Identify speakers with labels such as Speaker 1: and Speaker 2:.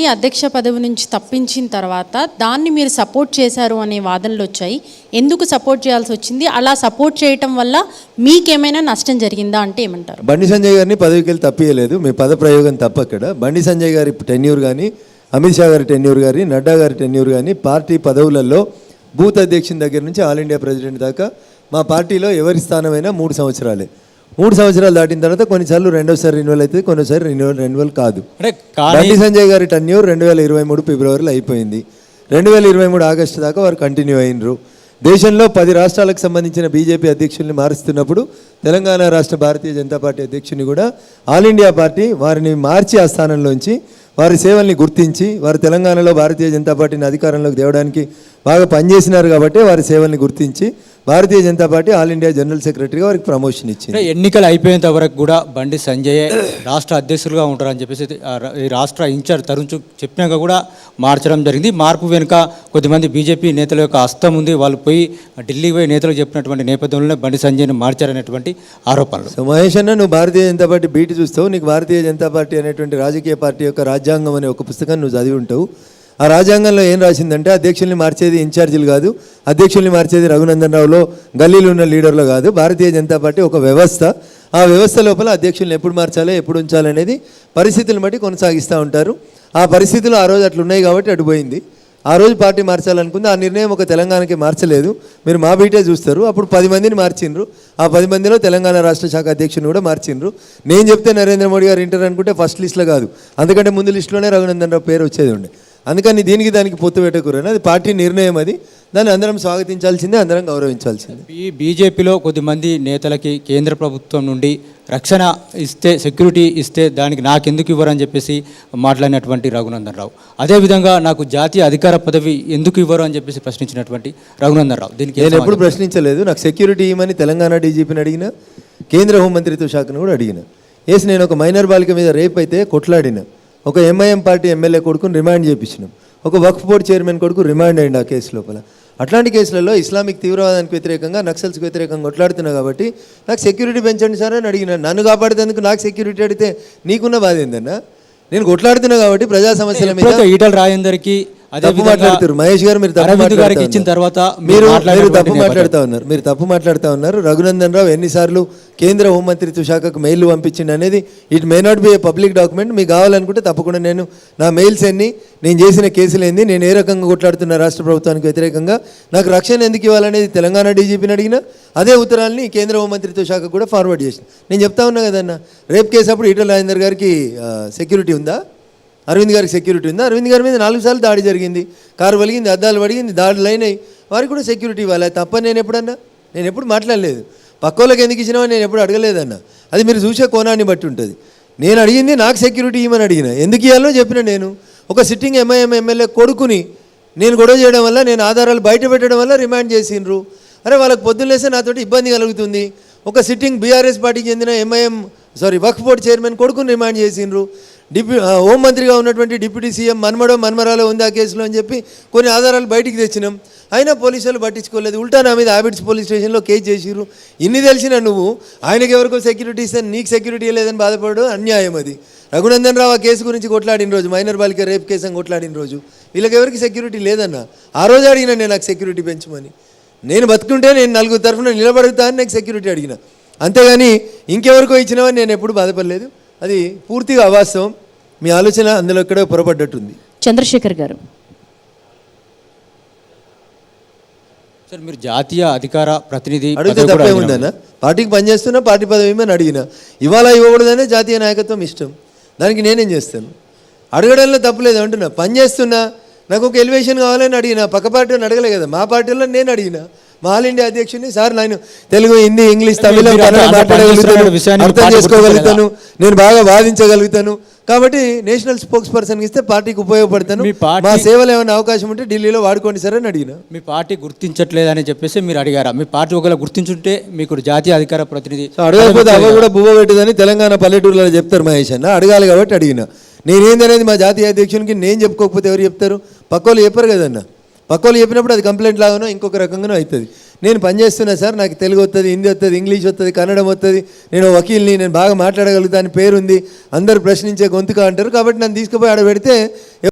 Speaker 1: గారిని అధ్యక్ష పదవి నుంచి తప్పించిన తర్వాత దాన్ని మీరు సపోర్ట్ చేశారు అనే వాదనలు వచ్చాయి. ఎందుకు సపోర్ట్ చేయాల్సి వచ్చింది? అలా సపోర్ట్ చేయటం వల్ల మీకేమైనా నష్టం జరిగిందా అంటే ఏమంటారు?
Speaker 2: బండి సంజయ్ గారిని పదవికి వెళ్ళి తప్పియలేదు. మీ పద ప్రయోగం తప్ప బండి సంజయ్ గారి టెన్యూర్ కానీ అమిత్ షా గారి టెన్యూర్ కానీ నడ్డా గారి టెన్యూర్ కానీ పార్టీ పదవులలో బూత్ అధ్యక్షుని దగ్గర నుంచి ఆల్ ఇండియా ప్రెసిడెంట్ దాకా మా పార్టీలో ఎవరి స్థానమైనా మూడు సంవత్సరాలే. మూడు సంవత్సరాలు దాటిన తర్వాత కొన్నిసార్లు రెండోసారి రెన్యువల్ అవుతుంది కొన్నిసారి రెన్యువల్ రెన్యువల్ కాదు. బండి సంజయ్ గారి టెన్యూర్ రెండు వేల ఇరవై మూడు ఫిబ్రవరిలో అయిపోయింది. రెండు వేల ఇరవై మూడు ఆగస్టు దాకా వారు కంటిన్యూ అయినరు. దేశంలో పది రాష్ట్రాలకు సంబంధించిన బీజేపీ అధ్యక్షుల్ని మారుస్తున్నప్పుడు తెలంగాణ రాష్ట్ర భారతీయ జనతా పార్టీ అధ్యక్షుని కూడా ఆల్ ఇండియా పార్టీ వారిని మార్చి ఆ స్థానంలోంచి వారి సేవల్ని గుర్తించి వారు తెలంగాణలో భారతీయ జనతా పార్టీని అధికారంలోకి తేవడానికి బాగా పనిచేసినారు కాబట్టి వారి సేవల్ని గుర్తించి Bharatiya Janata party all India general సెక్రటరీగా వారికి ప్రమోషన్ ఇచ్చింది.
Speaker 3: ఎన్నికలు అయిపోయేంత వరకు కూడా బండి సంజయ్ రాష్ట్ర అధ్యక్షులుగా ఉంటారని చెప్పేసి ఈ రాష్ట్ర ఇన్ఛార్జ్ తరుణ్ చుక్ చెప్పినాక కూడా మార్చడం జరిగింది. మార్పు వెనుక కొద్దిమంది బీజేపీ నేతల యొక్క హస్తం ఉంది. వాళ్ళు పోయి ఢిల్లీ పోయి నేతలు చెప్పినటువంటి నేపథ్యంలోనే బండి సంజయ్ని మార్చారనేటువంటి ఆరోపణలు.
Speaker 2: సో మహేష్ అన్న నువ్వు భారతీయ జనతా పార్టీ బీటి చూస్తావు. నీకు భారతీయ జనతా పార్టీ అనేటువంటి రాజకీయ పార్టీ యొక్క రాజ్యాంగం అనే ఒక పుస్తకాన్ని నువ్వు చదివి ఉంటావు. ఆ రాజ్యాంగంలో ఏం రాసిందంటే అధ్యక్షుల్ని మార్చేది ఇన్ఛార్జీలు కాదు అధ్యక్షుల్ని మార్చేది రఘునందన్ రావులో గల్లీలు ఉన్న లీడర్లు కాదు భారతీయ జనతా పార్టీ ఒక వ్యవస్థ. ఆ వ్యవస్థ లోపల అధ్యక్షుల్ని ఎప్పుడు మార్చాలి ఎప్పుడు ఉంచాలి అనేది పరిస్థితులను బట్టి కొనసాగిస్తూ ఉంటారు. ఆ పరిస్థితులు ఆ రోజు అట్లున్నాయి కాబట్టి అటు పోయింది. ఆ రోజు పార్టీ మార్చాలనుకుంది ఆ నిర్ణయం ఒక తెలంగాణకి మార్చలేదు. మీరు మా బీటే చూస్తారు అప్పుడు పది మందిని మార్చిండ్రు. ఆ పది మందిలో తెలంగాణ రాష్ట్ర శాఖ అధ్యక్షుని కూడా మార్చిండ్రు. నేను చెప్తే నరేంద్ర మోడీ గారు ఇంటర్ అనుకుంటే ఫస్ట్ లిస్ట్లో కాదు. అందుకంటే ముందు లిస్టులోనే రఘునందన్ రావు పేరు వచ్చేది ఉండే. అందుకని దీనికి దానికి పొత్తు పెట్టకూరని అది పార్టీ నిర్ణయం అది. దాన్ని అందరం స్వాగతించాల్సిందే అందరం గౌరవించాల్సిందే.
Speaker 3: ఈ బీజేపీలో కొద్దిమంది నేతలకి కేంద్ర ప్రభుత్వం నుండి రక్షణ ఇస్తే సెక్యూరిటీ ఇస్తే దానికి నాకెందుకు ఇవ్వరని చెప్పేసి మాట్లాడినటువంటి రఘునందన్ రావు అదేవిధంగా నాకు జాతీయ అధికార పదవి ఎందుకు ఇవ్వరు అని చెప్పేసి ప్రశ్నించినటువంటి రఘునందన్ రావు దీనికి
Speaker 2: నేను ఎప్పుడు? ప్రశ్నించలేదు. నాకు సెక్యూరిటీ ఇవ్వమని తెలంగాణ డీజీపీని అడిగిన కేంద్ర హోంమంత్రిత్వ శాఖను కూడా అడిగిన. ఏసి నేను ఒక మైనర్ బాలిక మీద రేప్ అయితే కొట్లాడిన. ఒక ఎంఐఎం పార్టీ ఎమ్మెల్యే కొడుకుని రిమాండ్ చేయించినాం ఒక వక్ఫ్ బోర్డు చైర్మన్ కొడుకు రిమాండ్ అయ్యింది ఆ కేసు లోపల. అట్లాంటి కేసులలో ఇస్లామిక్ తీవ్రవాదానికి వ్యతిరేకంగా నక్సల్స్కి వ్యతిరేకంగా కొట్లాడుతున్నా కాబట్టి నాకు సెక్యూరిటీ పెంచండి సార్ అని అడిగినాను నన్ను కాపాడేందుకు నాకు సెక్యూరిటీ అడిగితే నీకున్న బాధ ఏందన్నా? నేను కొట్లాడుతున్నా కాబట్టి ప్రజా సమస్యల మీద
Speaker 3: ఎప్పుడైతే ఈటల రాజేందర్కి
Speaker 2: తప్పు మాట్లాడుతారు. మహేష్ గారు మీరు తప్పు
Speaker 3: అరవింద్ గారికి ఇచ్చిన. తర్వాత
Speaker 2: మీరు మీరు తప్పు. మాట్లాడుతా ఉన్నారు. మీరు తప్పు మాట్లాడుతా ఉన్నారు. రఘునందన్ రావు ఎన్నిసార్లు కేంద్ర హోంమంత్రిత్వ శాఖకు మెయిల్ పంపించింది అనేది it may not be a public document. మీకు కావాలనుకుంటే తప్పకుండా నేను నా మెయిల్స్ ఎన్ని నేను చేసిన కేసులు ఏంది నేను ఏ రకంగా కొట్లాడుతున్న రాష్ట్ర ప్రభుత్వానికి వ్యతిరేకంగా నాకు రక్షణ ఎందుకు ఇవ్వాలనేది తెలంగాణ డీజీపీని అడిగినా అదే ఉత్తరాల్ని కేంద్ర హోంమంత్రిత్వ శాఖకు కూడా ఫార్వర్డ్ చేసిన నేను చెప్తా ఉన్నా కదన్న రేప్ కేసు అప్పుడు ఈటల రాజేందర్ గారికి సెక్యూరిటీ ఉందా? అరవింద్ గారికి సెక్యూరిటీ ఉంది. అరవింద్ గారి మీద నాలుగు సార్లు దాడి జరిగింది. కారు వలిగింది అద్దాలు పడిగింది దాడులు అయినాయి. వారికి కూడా సెక్యూరిటీ ఇవ్వాలి. తప్ప నేను ఎప్పుడన్నా? నేను ఎప్పుడు మాట్లాడలేదు. పక్క వాళ్ళకి ఎందుకు ఇచ్చినామని నేను ఎప్పుడు అడగలేదన్న. అది మీరు చూసే కోణాన్ని బట్టి ఉంటుంది. నేను అడిగింది నాకు సెక్యూరిటీ ఇవ్వమని అడిగిన. ఎందుకు ఇవ్వాలో చెప్పిన నేను. ఒక సిట్టింగ్ ఎంఐఎం ఎమ్మెల్యే కొడుకుని నేను గొడవ చేయడం వల్ల నేను ఆధారాలు బయట పెట్టడం వల్ల రిమాండ్ చేసిండ్రు. అరే వాళ్ళకి పొద్దున్నేస్తే నాతోటి ఇబ్బంది కలుగుతుంది. ఒక సిట్టింగ్ బీఆర్ఎస్ పార్టీకి చెందిన ఎంఐఎం సారీ వక్ఫ్ బోర్డ్ చైర్మన్ కొడుకుని రిమాండ్ చేసిండ్రు. డిప్యూ హోంమంత్రిగా ఉన్నటువంటి డిప్యూటీ సీఎం మన్మడో మన్మరాలో ఉంది ఆ కేసులో అని చెప్పి కొన్ని ఆధారాలు బయటికి తెచ్చినాం. అయినా పోలీసులు పట్టించుకోలేదు. ఉల్టా నా మీద హ్యాబిట్స్ పోలీస్ స్టేషన్లో కేసు చేసిరు ఇన్ని తెలిసిన నువ్వు ఆయనకి ఎవరికో సెక్యూరిటీ ఇస్తే నీకు సెక్యూరిటీ లేదని బాధపడడం అన్యాయం అది. రఘునందన్ రావు ఆ కేసు గురించి కొట్లాడిన రోజు మైనర్ బాలిక రేప్ కేసు అని కొట్లాడిన రోజు వీళ్ళకి ఎవరికి సెక్యూరిటీ లేదన్న? ఆ రోజు అడిగిన నేను నాకు సెక్యూరిటీ పెంచమని. నేను బతుకుంటే నేను నలుగురు తరఫున నిలబడుతా అని నాకు సెక్యూరిటీ అడిగిన. అంతేగాని ఇంకెవరికో ఇచ్చినవని నేను ఎప్పుడు బాధపడలేదు. అది పూర్తిగా అవాస్తవం. మీ ఆలోచన అందులో ఎక్కడో పొరపడ్డట్టుంది.
Speaker 1: చంద్రశేఖర్ గారు.
Speaker 3: సార్ మీరు జాతీయ అధికార ప్రతినిధి
Speaker 2: అడిగితే తప్పే. ఉందన్న? పార్టీకి పనిచేస్తున్నా పార్టీ పదవి ఇవ్వమని అడిగిన. ఇవాళ ఇవ్వకూడదనే జాతీయ నాయకత్వం ఇష్టం. దానికి నేనేం చేస్తాను? అడగడంలో తప్పులేదు అంటున్నా. పని చేస్తున్నా నాకు ఒక ఎలివేషన్ కావాలని అడిగిన. పక్క పార్టీని అడగలే కదా మా పార్టీలో నేను అడిగిన. మా ఆల్ ఇండియా అధ్యక్షుడిని సార్ నేను తెలుగు హిందీ ఇంగ్లీష్ తమిళం కన్నడ మాట్లాడగలుగుతాను
Speaker 3: పనిచేస్తున్న
Speaker 2: అర్థం చేసుకోగలుగుతాను నేను బాగా వాదించగలుగుతాను. కాబట్టి నేషనల్ స్పోక్స్ పర్సన్కి ఇస్తే పార్టీకి ఉపయోగపడతాను.
Speaker 3: మీ పార్టీ-
Speaker 2: మా సేవలు ఏమైనా అవకాశం ఉంటే ఢిల్లీలో వాడుకోండి సార్ అని అడిగిన.
Speaker 3: మీ పార్టీ గుర్తించట్లేదని చెప్పేసి మీరు అడిగారా? మీ పార్టీ ఒకవేళ గుర్తించుంటే మీకు జాతీయ అధికార ప్రతినిధి
Speaker 2: సో అడగకపోతే అవ్వ కూడా బువ్వ పెట్టదని తెలంగాణ పల్లెటూరులో చెప్తారు మహేష్ అన్న. అడగాలి కాబట్టి అడిగిన. నేనేందనేది మా జాతీయ అధ్యక్షునికి నేను చెప్పుకోకపోతే ఎవరు చెప్తారు? పక్కోళ్ళు చెప్పరు కదన్న. పక్కోళ్ళు చెప్పినప్పుడు అది కంప్లైంట్ లాగానో ఇంకొక రకంగానో అవుతుంది. నేను పనిచేస్తున్నా సార్ నాకు తెలుగు వస్తుంది హిందీ వస్తుంది ఇంగ్లీష్ వస్తుంది కన్నడం వస్తుంది నేను వకీల్ని నేను బాగా మాట్లాడగలుగుతాను పేరుంది. అందరు ప్రశ్నించే గొంతుక అంటారు. కాబట్టి నన్ను తీసుకుపోయి ఆడ పెడితే